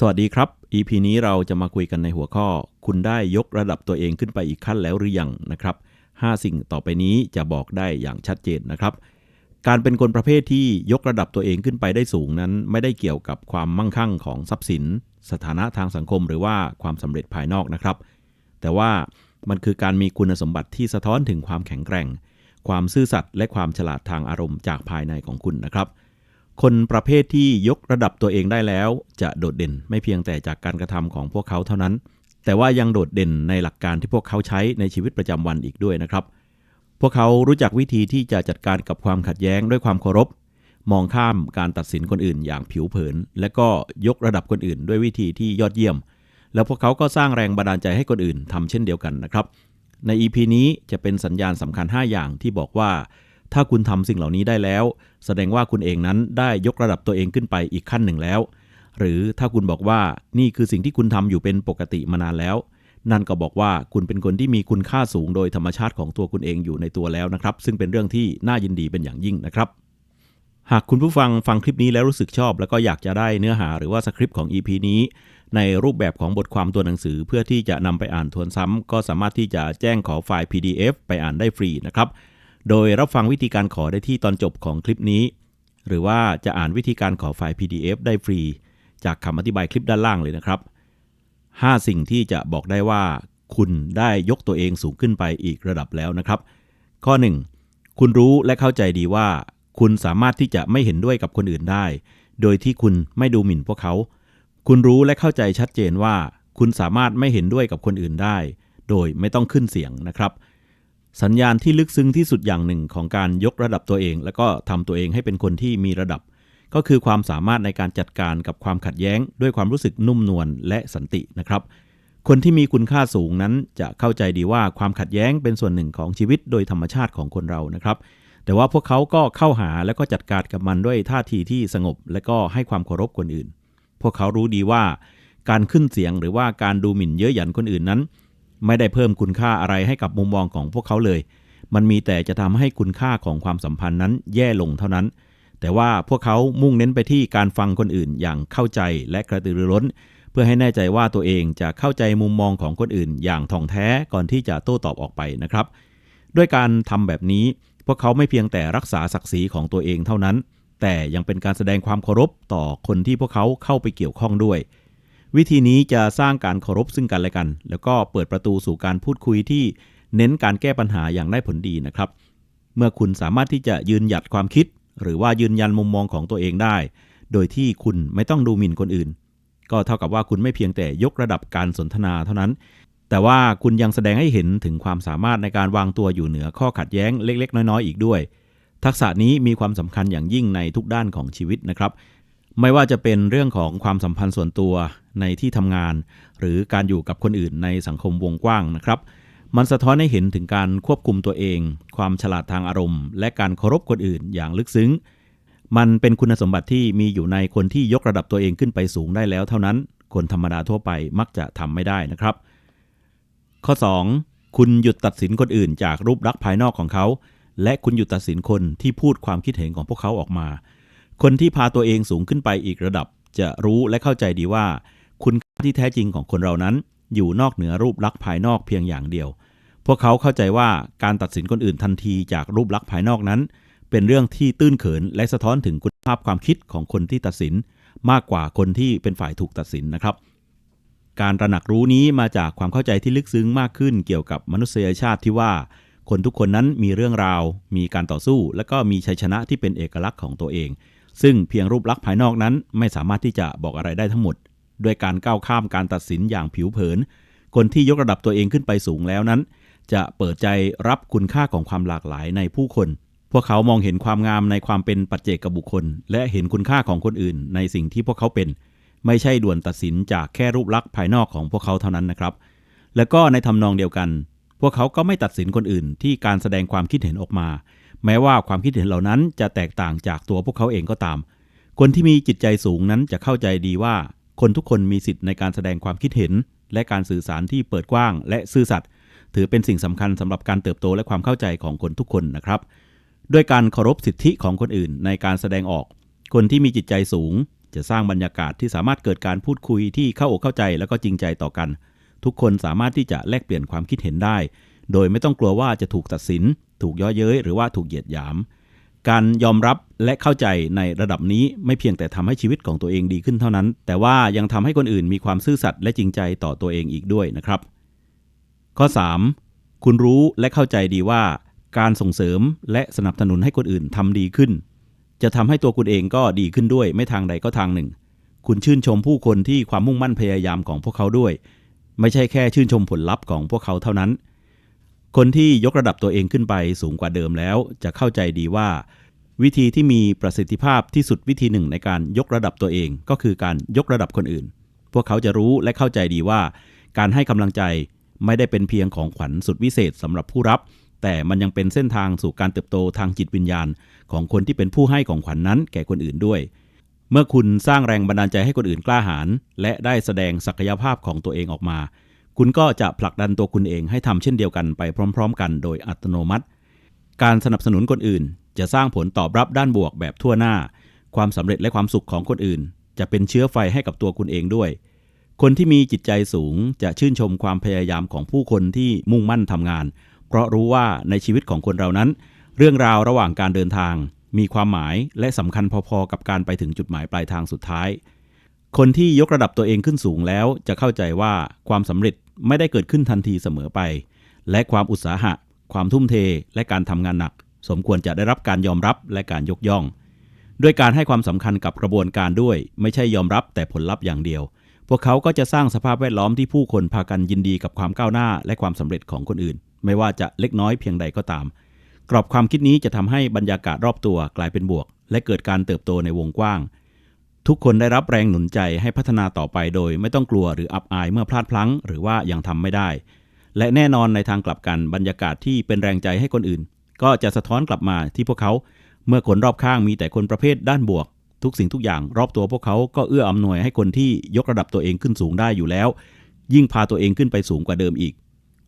สวัสดีครับ EP นี้เราจะมาคุยกันในหัวข้อ คุณได้ยกระดับตัวเองขึ้นไปอีกขั้นแล้วหรือยังนะครับ 5 สิ่งต่อไปนี้จะบอกได้อย่างชัดเจนนะครับ การเป็นคนประเภทที่ยกระดับตัวเองขึ้นไปได้สูงนั้น ไม่ได้เกี่ยวกับความมั่งคั่งของทรัพย์สิน สถานะทางสังคมหรือว่าความสำเร็จภายนอกนะครับ แต่ว่ามันคือการมีคุณสมบัติที่สะท้อนถึงความแข็งแกร่ง ความซื่อสัตย์และความฉลาดทางอารมณ์จากภายในของคุณนะครับ คนประเภทที่ยกระดับตัวเองได้แล้ว จะโดดเด่นไม่เพียงแต่จากการกระทำของพวกเขาเท่านั้น แต่ว่ายังโดดเด่นในหลักการที่พวกเขาใช้ในชีวิตประจำวันอีกด้วยนะครับ พวกเขารู้จักวิธีที่จะจัดการกับความขัดแย้งด้วยความเคารพ มองข้ามการตัดสินคนอื่นอย่างผิวเผิน และก็ยกระดับคนอื่น ด้วยวิธีที่ยอดเยี่ยม แล้วพวกเขาก็สร้างแรงบันดาลใจให้คนอื่นทำเช่นเดียวกันนะครับ ใน EP นี้จะเป็นสัญญาณสำคัญ 5 อย่างที่บอกว่า ถ้าคุณทำสิ่งเหล่านี้ได้แล้ว แสดงว่าคุณเองนั้นได้ยกระดับตัวเองขึ้นไปอีกขั้นหนึ่งแล้ว หรือถ้าคุณบอกว่านี่คือสิ่งที่คุณทำอยู่เป็นปกติมานานแล้ว นั่นก็บอกว่าคุณเป็นคนที่มีคุณค่าสูงโดยธรรมชาติของตัวคุณเองอยู่ในตัวแล้วนะครับ ซึ่งเป็นเรื่องที่น่ายินดีเป็นอย่างยิ่งนะครับ หากคุณผู้ฟังฟังคลิปนี้แล้วรู้สึกชอบ แล้วก็อยากจะได้เนื้อหาหรือว่าสคริปต์ของ EP นี้ในรูปแบบของบทความตัวหนังสือเพื่อที่จะนำไปอ่านทวนซ้ำก็สามารถที่จะแจ้งขอไฟล์ PDF ไปอ่านได้ฟรีนะครับ โดยรับฟังวิธีการขอได้ที่ตอนจบของคลิปนี้ หรือว่าจะอ่านวิธีการขอไฟล์ PDF ได้ฟรี จากคำอธิบายคลิปด้านล่างเลยนะครับ 5 สิ่งที่จะบอกได้ว่า คุณได้ยกตัวเองสูงขึ้นไปอีกระดับแล้วนะครับ ข้อ 1 คุณรู้และเข้าใจดีว่า คุณสามารถที่จะไม่เห็นด้วยกับคนอื่นได้ โดยที่คุณไม่ดูหมิ่นพวกเขา คุณรู้และเข้าใจชัดเจนว่า คุณสามารถไม่เห็นด้วยกับคนอื่นได้ โดยไม่ต้องขึ้นเสียงนะครับ สัญญาณที่ลึกซึ้งที่สุดอย่างหนึ่งของการยกระดับตัวเอง แล้วก็ทำตัวเองให้เป็นคนที่มีระดับ ก็คือความสามารถในการจัดการกับความขัดแย้ง ด้วยความรู้สึกนุ่มนวลและสันตินะครับ คนที่มีคุณค่าสูงนั้นจะเข้าใจดีว่าความขัดแย้งเป็นส่วนหนึ่งของชีวิตโดยธรรมชาติของคนเรานะครับ แต่ว่าพวกเขาก็เข้าหาและก็จัดการกับมันด้วยท่าทีที่สงบ และก็ให้ความเคารพคนอื่น พวกเขารู้ดีว่า การขึ้นเสียงหรือว่าการดูหมิ่นเย้ยหยันคนอื่นนั้น ไม่ได้เพิ่มคุณค่าอะไรให้กับมุมมองของพวกเขาเลย มันมีแต่จะทำให้คุณค่าของความสัมพันธ์นั้นแย่ลงเท่านั้น แต่ว่าพวกเขามุ่งเน้นไปที่การฟังคนอื่นอย่างเข้าใจและกระตือรือร้น เพื่อให้แน่ใจว่าตัวเองจะเข้าใจมุมมองของคนอื่น อย่างท่องแท้ก่อนที่จะโต้ตอบออกไปนะครับ ด้วยการทำแบบนี้พวกเขาไม่เพียงแต่รักษาศักดิ์ศรีของตัวเองเท่านั้น แต่ยังเป็นการแสดงความเคารพต่อคนที่พวกเขาเข้าไปเกี่ยวข้องด้วย วิธีนี้จะสร้างการเคารพซึ่งกันและกัน แล้วก็เปิดประตูสู่การพูดคุยที่เน้นการแก้ปัญหาอย่างได้ผลดีนะครับ เมื่อคุณสามารถที่จะยืนหยัดความคิด หรือว่ายืนยันมุมมองของตัวเองได้ โดยที่คุณไม่ต้องดูหมิ่นคนอื่น ก็เท่ากับว่าคุณไม่เพียงแต่ยกระดับการสนทนาเท่านั้น แต่ว่าคุณยังแสดงให้เห็นถึงความสามารถในการวางตัวอยู่เหนือข้อขัดแย้งเล็ก ๆ น้อยๆอีกด้วย ทักษะนี้มีความสำคัญอย่างยิ่งในทุกด้านของชีวิตนะครับ ไม่ว่าจะเป็นเรื่องของความสัมพันธ์ส่วนตัวในที่ทำงาน หรือการอยู่กับคนอื่นในสังคมวงกว้างนะครับ มันสะท้อนให้เห็นถึงการควบคุมตัวเอง ความฉลาดทางอารมณ์ และการเคารพคนอื่นอย่างลึกซึ้ง มันเป็นคุณสมบัติที่มีอยู่ในคนที่ยกระดับตัวเองขึ้นไปสูงได้แล้วเท่านั้น คนธรรมดาทั่วไปมักจะทำไม่ได้นะครับ ข้อ 2. คุณหยุดตัดสินคนอื่น จากรูปลักษณ์ภายนอกของเขา และคุณหยุดตัดสินคนที่พูดความคิดเห็นของพวกเขาออกมา คนที่พาตัวเองสูงขึ้นไปอีกระดับ จะรู้และเข้าใจดีว่า คุณค่าที่แท้จริงของคนเรานั้น อยู่นอกเหนือรูปลักษณ์ภายนอกเพียงอย่างเดียว พวกเขาเข้าใจว่าการตัดสินคนอื่นทันทีจากรูปลักษณ์ภายนอกนั้น เป็นเรื่องที่ตื้นเขินและสะท้อนถึงคุณภาพความคิดของคนที่ตัดสิน มากกว่าคนที่เป็นฝ่ายถูกตัดสินนะครับ การตระหนักรู้นี้มาจากความเข้าใจที่ลึกซึ้งมากขึ้นเกี่ยวกับมนุษยชาติที่ว่าคนทุกคนนั้นมีเรื่องราว มีการต่อสู้ และก็มีชัยชนะที่เป็นเอกลักษณ์ของตัวเอง ซึ่งเพียงรูปลักษณ์ภายนอกนั้นไม่สามารถที่จะบอกอะไรได้ทั้งหมด ด้วยการก้าวข้ามการตัดสินอย่างผิวเผิน คนที่ยกระดับตัวเองขึ้นไปสูงแล้วนั้น จะเปิดใจรับคุณค่าของความหลากหลายในผู้คน พวกเขามองเห็นความงามในความเป็นปัจเจกบุคคล และเห็นคุณค่าของคนอื่น ในสิ่งที่พวกเขาเป็น ไม่ใช่ด่วนตัดสินจากแค่รูปลักษณ์ภายนอกของพวกเขาเท่านั้นนะครับ แล้วก็ในทำนองเดียวกัน พวกเขาก็ไม่ตัดสินคนอื่นที่การแสดงความคิดเห็นออกมา แม้ว่าความคิดเห็นเหล่านั้นจะแตกต่างจากตัวพวกเขาเองก็ตาม คนที่มีจิตใจสูงนั้นจะเข้าใจดีว่า คนทุกคนมีสิทธิ์ในการแสดงความคิดเห็น และการสื่อสารที่เปิดกว้าง และซื่อสัตย์ถือเป็นสิ่งสำคัญสำหรับการเติบโตและความเข้าใจของคนทุกคนนะครับด้วยการเคารพสิทธิของคนอื่นในการแสดงออก คนที่มีจิตใจสูง จะสร้างบรรยากาศที่สามารถเกิดการพูดคุยที่เข้าอกเข้าใจแล้วก็จริงใจต่อกัน ทุกคนสามารถที่จะแลกเปลี่ยนความคิดเห็นได้ โดยไม่ต้องกลัวว่าจะถูกตัดสิน ถูกย่อเย้ยหรือว่าถูกเหยียดหยาม การยอมรับและเข้าใจในระดับนี้ไม่เพียงแต่ทำให้ชีวิตของตัวเองดีขึ้นเท่านั้น แต่ว่ายังทำให้คนอื่นมีความซื่อสัตย์และจริงใจต่อตัวเองอีกด้วยนะครับ ข้อ 3. คุณรู้และเข้าใจดีว่า การส่งเสริมและสนับสนุนให้คนอื่นทำดีขึ้น จะทำให้ตัวคุณเองก็ดีขึ้นด้วยไม่ทางใดก็ทางหนึ่ง คุณชื่นชมผู้คนที่ความมุ่งมั่นพยายามของพวกเขาด้วย ไม่ใช่แค่ชื่นชมผลลัพธ์ของพวกเขาเท่านั้น คนที่ยกระดับตัวเองขึ้นไปสูงกว่าเดิมแล้ว จะเข้าใจดีว่า วิธีที่มีประสิทธิภาพที่สุดวิธีหนึ่งในการยกระดับตัวเองก็คือการยกระดับคนอื่น พวกเขาจะรู้และเข้าใจดีว่า การให้กำลังใจไม่ได้เป็นเพียงของขวัญสุดวิเศษสำหรับผู้รับ แต่มันยังเป็นเส้นทางสู่การเติบโตทางจิตวิญญาณ ของคนที่เป็นผู้ให้ของขวัญนนั้นแก่คนอื่นด้วย เมื่อคุณสร้างแรงบันดาลใจให้คนอื่นกล้าหาญและได้แสดงศักยภาพของตัวเองออกมา คุณก็จะผลักดันตัวคุณเองให้ทำเช่นเดียวกันไปพร้อม ๆ กันโดยอัตโนมัติ การสนับสนุนคนอื่น จะสร้างผลตอบรับด้านบวกแบบทั่วหน้า ความสำเร็จและความสุขของคนอื่น จะเป็นเชื้อไฟให้กับตัวคุณเองด้วย คนที่มีจิตใจสูงจะชื่นชมความพยายามของผู้คนที่มุ่งมั่นทำงาน เพราะรู้ว่าในชีวิตของคนเรานั้น เรื่องราวระหว่างการเดินทาง มีความหมายและสำคัญพอๆ กับการไปถึงจุดหมายปลายทางสุดท้าย คนที่ยกระดับตัวเองขึ้นสูงแล้ว จะเข้าใจว่าความสำเร็จไม่ได้เกิดขึ้นทันทีเสมอไป และความอุตสาหะ ความทุ่มเท และการทำงานหนัก สมควรจะได้รับการยอมรับและการยกย่อง ด้วยการให้ความสำคัญกับกระบวนการด้วย ไม่ใช่ยอมรับแต่ผลลัพธ์อย่างเดียว พวกเขาก็จะสร้างสภาพแวดล้อมที่ผู้คนพากันยินดีกับความก้าวหน้า และความสำเร็จของคนอื่น ไม่ว่าจะเล็กน้อยเพียงใดก็ตาม กรอบความคิดนี้จะทำให้บรรยากาศรอบตัวกลายเป็นบวก และเกิดการเติบโตในวงกว้าง ทุกคนได้รับแรงหนุนใจให้พัฒนาต่อไปโดย ไม่ต้องกลัวหรืออับอายเมื่อพลาดพลั้ง หรือว่ายังทำไม่ได้ และแน่นอนในทางกลับกันบรรยากาศที่เป็นแรงใจให้คนอื่น ก็จะสะท้อนกลับมาที่พวกเขา เมื่อคนรอบข้างมีแต่คนประเภทด้านบวก ทุกสิ่งทุกอย่างรอบตัวพวกเขาก็เอื้ออำนวยให้คนที่ยกระดับตัวเองขึ้นสูงได้อยู่แล้ว ยิ่งพาตัวเองขึ้นไปสูงกว่าเดิมอีก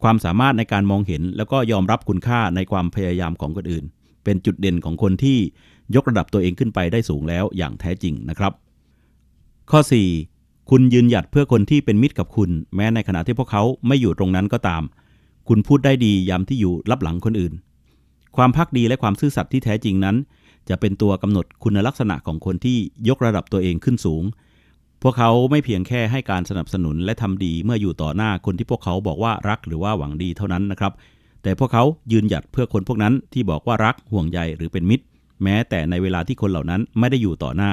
ความสามารถในการมองเห็น แล้วก็ยอมรับคุณค่าในความพยายามของคนอื่น เป็นจุดเด่นของคนที่ยกระดับตัวเองขึ้นไปได้สูงแล้วอย่างแท้จริงนะครับ ข้อ 4. คุณยืนหยัดเพื่อคนที่เป็นมิตรกับคุณ แม้ในขณะที่พวกเขาไม่อยู่ตรงนั้นก็ตาม คุณพูดได้ดียามที่อยู่รับหลังคนอื่น ความพักดีและความซื่อสัตย์ที่แท้จริงนั้น จะเป็นตัวกำหนดคุณลักษณะของคนที่ยกระดับตัวเองขึ้นสูง พวกเขาไม่เพียงแค่ให้การสนับสนุนและทำดีเมื่ออยู่ต่อหน้าคนที่พวกเขาบอกว่ารักหรือว่าหวังดีเท่านั้นนะครับ แต่พวกเขายืนหยัดเพื่อคนพวกนั้นที่บอกว่ารักห่วงใยหรือเป็นมิตร แม้แต่ในเวลาที่คนเหล่านั้นไม่ได้อยู่ต่อหน้า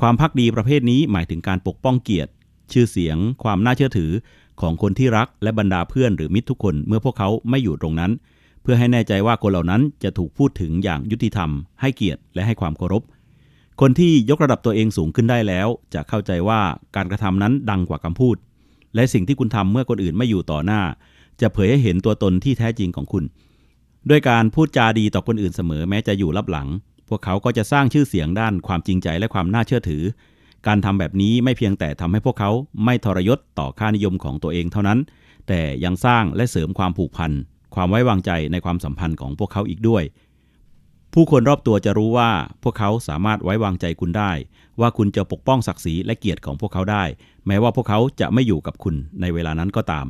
ความพักดีประเภทนี้หมายถึงการปกป้องเกียรติ ชื่อเสียง ความน่าเชื่อถือของคนที่รักและบรรดาเพื่อนหรือมิตรทุกคนเมื่อพวกเขาไม่อยู่ตรงนั้น เพื่อให้แน่ใจว่าคนเหล่านั้นจะถูกพูดถึงอย่างยุติธรรม ให้เกียรติและให้ความเคารพ คนที่ยกระดับตัวเองสูงขึ้นได้แล้ว จะเข้าใจว่าการกระทำนั้นดังกว่าคำพูด และสิ่งที่คุณทำเมื่อคนอื่นไม่อยู่ต่อหน้า จะเผยให้เห็นตัวตนที่แท้จริงของคุณ ด้วยการพูดจาดีต่อคนอื่นเสมอแม้จะอยู่ลับหลัง พวกเขาก็จะสร้างชื่อเสียงด้านความจริงใจและความน่าเชื่อถือ การทำแบบนี้ไม่เพียงแต่ทำให้พวกเขาไม่ทรยศต่อค่านิยมของตัวเองเท่านั้น แต่ยังสร้างและเสริมความผูกพัน ความไว้วางใจในความสัมพันธ์ของพวกเขาอีกด้วย ผู้คนรอบตัวจะรู้ว่าพวกเขาสามารถไว้วางใจคุณได้ ว่าคุณจะปกป้องศักดิ์ศรีและเกียรติของพวกเขาได้ แม้ว่าพวกเขาจะไม่อยู่กับคุณในเวลานั้นก็ตาม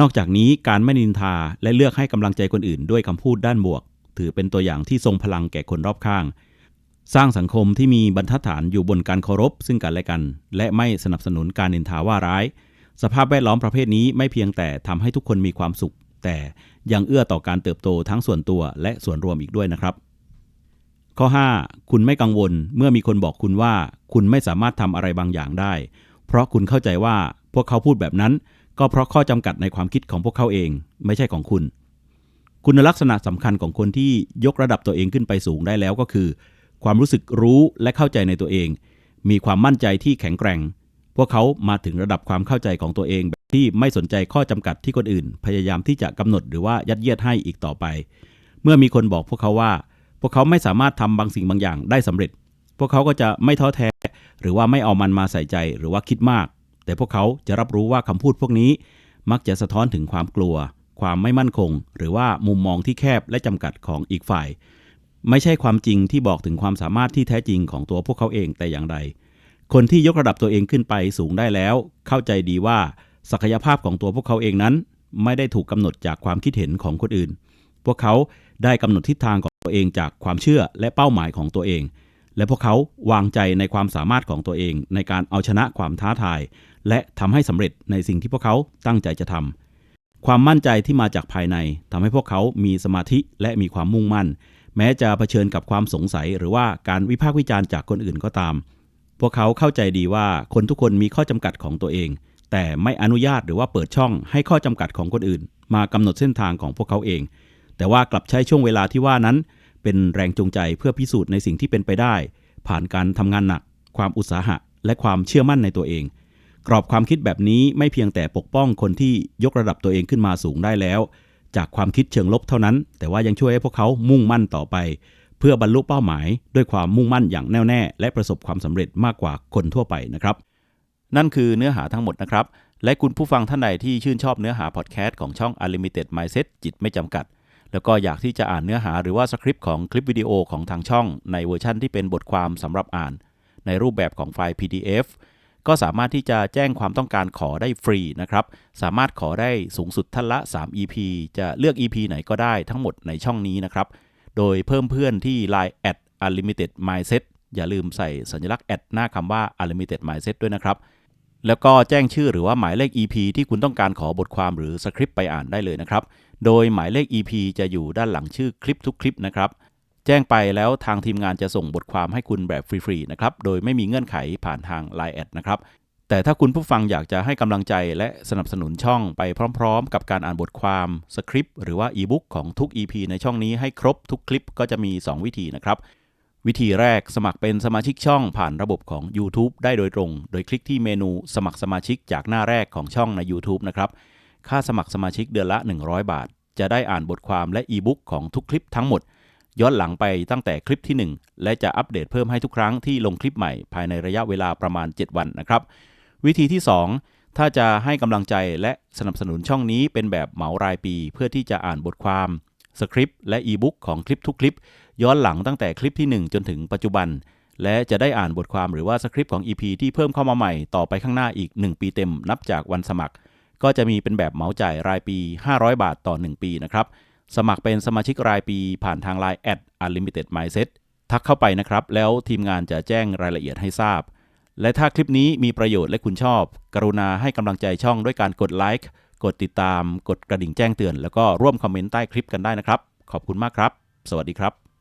นอกจากนี้การไม่นินทาและเลือกให้กำลังใจคนอื่นด้วยคำพูดด้านบวก ถือเป็นตัวอย่างที่ทรงพลังแก่คนรอบข้าง สร้างสังคมที่มีบรรทัดฐานอยู่บนการเคารพซึ่งกันและกัน และไม่สนับสนุนการนินทาว่าร้าย สภาพแวดล้อมประเภทนี้ไม่เพียงแต่ทำให้ทุกคนมีความสุข แต่ยังเอื้อต่อการเติบโตทั้งส่วนตัวและส่วนรวมอีกด้วยนะครับ ข้อ 5. คุณไม่กังวลเมื่อมีคนบอกคุณว่า คุณไม่สามารถทำอะไรบางอย่างได้ เพราะคุณเข้าใจว่าพวกเขาพูดแบบนั้น ก็เพราะข้อจำกัดในความคิดของพวกเขาเอง ไม่ใช่ของคุณ คุณลักษณะสำคัญของคนที่ยกระดับตัวเองขึ้นไปสูงได้แล้วก็คือ ความรู้สึกรู้และเข้าใจในตัวเอง มีความมั่นใจที่แข็งแกร่ง พวกเขามาถึงระดับความเข้าใจของตัวเองแบบที่ไม่สนใจข้อจำกัดที่คนอื่น พยายามที่จะกำหนดหรือว่ายัดเยียดให้อีกต่อไป เมื่อมีคนบอกพวกเขาว่า พวกเขาไม่สามารถทำบางสิ่งบางอย่างได้สำเร็จ พวกเขาก็จะไม่ท้อแท้ หรือว่าไม่เอามันมาใส่ใจหรือว่าคิดมาก แต่พวกเขาจะรับรู้ว่าคำพูดพวกนี้ มักจะสะท้อนถึงความกลัว ความไม่มั่นคง หรือว่ามุมมองที่แคบและจำกัดของอีกฝ่าย ไม่ใช่ความจริงที่บอกถึงความสามารถที่แท้จริงของตัวพวกเขาเองแต่อย่างใดคนที่ยกระดับตัวเองขึ้นไปสูงได้แล้ว เข้าใจดีว่าศักยภาพของตัวพวกเขาเองนั้น ไม่ได้ถูกกำหนดจากความคิดเห็นของคนอื่น พวกเขาได้กำหนดทิศทางของตัวเองจากความเชื่อและเป้าหมายของตัวเอง และพวกเขาวางใจในความสามารถของตัวเอง ในการเอาชนะความท้าทาย และทำให้สำเร็จในสิ่งที่พวกเขาตั้งใจจะทำ ความมั่นใจที่มาจากภายในทำให้พวกเขามีสมาธิและมีความมุ่งมั่น แม้จะเผชิญกับความสงสัย หรือว่าการวิพากษ์วิจารณ์จากคนอื่นก็ตาม พวกเขาเข้าใจดีว่าคนทุกคนมีข้อจำกัดของตัวเอง แต่ไม่อนุญาตหรือว่าเปิดช่องให้ข้อจำกัดของคนอื่น มากำหนดเส้นทางของพวกเขาเอง แต่ว่ากลับใช้ช่วงเวลาที่ว่านั้น เป็นแรงจูงใจเพื่อพิสูจน์ในสิ่งที่เป็นไปได้ ผ่านการทำงานหนัก ความอุตสาหะ และความเชื่อมั่นในตัวเอง กรอบความคิดแบบนี้ไม่เพียงแต่ปกป้องคนที่ยกระดับตัวเองขึ้นมาสูงได้แล้ว จากความคิดเชิงลบเท่านั้น แต่ว่ายังช่วยให้พวกเขามุ่งมั่นต่อไป เพื่อบรรลุเป้าหมาย ด้วยความมุ่งมั่นอย่างแน่วแน่ และประสบความสำเร็จมากกว่าคนทั่วไปนะครับ นั่นคือเนื้อหาทั้งหมดนะครับ และคุณผู้ฟังท่านใดที่ชื่นชอบเนื้อหาพอดแคสต์ของช่อง Unlimited Mindset จิตไม่จำกัดแล้วก็อยากที่จะอ่านเนื้อหาหรือว่าสคริปต์ของคลิปวิดีโอของทางช่อง ในเวอร์ชั่นที่เป็นบทความสำหรับอ่าน ในรูปแบบของไฟล์ PDF ก็สามารถที่จะแจ้งความต้องการขอได้ฟรีนะครับ สามารถขอได้สูงสุดท่านละ 3 EP จะเลือก EP ไหนก็ได้ทั้งหมดในช่องนี้นะครับ โดยเพิ่มเพื่อนที่ Line at unlimited mindset อย่าลืมใส่สัญลักษณ์แอดหน้าคำว่า unlimited mindset ด้วยนะครับ แล้วก็แจ้งชื่อหรือว่าหมายเลข EP ที่คุณต้องการขอบทความหรือสคริปต์ไปอ่านได้เลยนะครับ โดยหมายเลข EP จะอยู่ด้านหลังชื่อคลิปทุกคลิปนะครับ แจ้งไปแล้วทางทีมงานจะส่งบทความให้คุณแบบฟรีๆนะครับโดยไม่มีเงื่อนไขผ่านทาง Line แอดนะครับแต่ถ้าคุณผู้ฟังอยากจะให้กำลังใจและสนับสนุนช่องไปพร้อมๆ กับการอ่านบทความสคริปต์หรือว่าอีบุ๊กของทุก EP ในช่องนี้ให้ครบทุกคลิปก็จะมี 2 วิธีนะครับ วิธีแรกสมัครเป็นสมาชิกช่องผ่านระบบของ YouTube ได้โดยตรง โดยคลิกที่เมนูสมัครสมาชิกจากหน้าแรกของช่องใน YouTube นะครับค่าสมัครสมาชิกเดือนละ 100 บาท จะได้อ่านบทความและอีบุ๊กของทุกคลิปทั้งหมด ย้อนหลังไปตั้งแต่คลิปที่ 1 และจะอัปเดตเพิ่มให้ทุกครั้งที่ลงคลิปใหม่ภายในระยะเวลาประมาณ 7 วันนะครับ วิธีที่ 2 ถ้าจะให้กำลังใจและสนับสนุนช่องนี้เป็นแบบเหมารายปี เพื่อที่จะอ่านบทความสคริปต์และอีบุ๊กของคลิปทุกคลิป ย้อนหลังตั้งแต่คลิปที่ 1 จนถึงปัจจุบัน และจะได้อ่านบทความหรือว่าสคริปต์ของ EP ที่เพิ่มเข้ามาใหม่ต่อไปข้างหน้าอีก 1 ปีเต็มนับจากวันสมัคร ก็จะมีเป็นแบบเหมาจ่ายรายปี 500 บาทต่อ 1 ปีนะครับ สมัครเป็นสมาชิกรายปีผ่านทาง Line at unlimited mindset ทักเข้าไปนะครับ แล้วทีมงานจะแจ้งรายละเอียดให้ทราบ และถ้าคลิปนี้มีประโยชน์และคุณชอบ กรุณาให้กำลังใจช่องด้วยการกดไลค์กดติดตาม กดกระดิ่งแจ้งเตือน แล้วก็ร่วมคอมเมนต์ใต้คลิปกันได้นะครับ ขอบคุณมากครับ สวัสดีครับ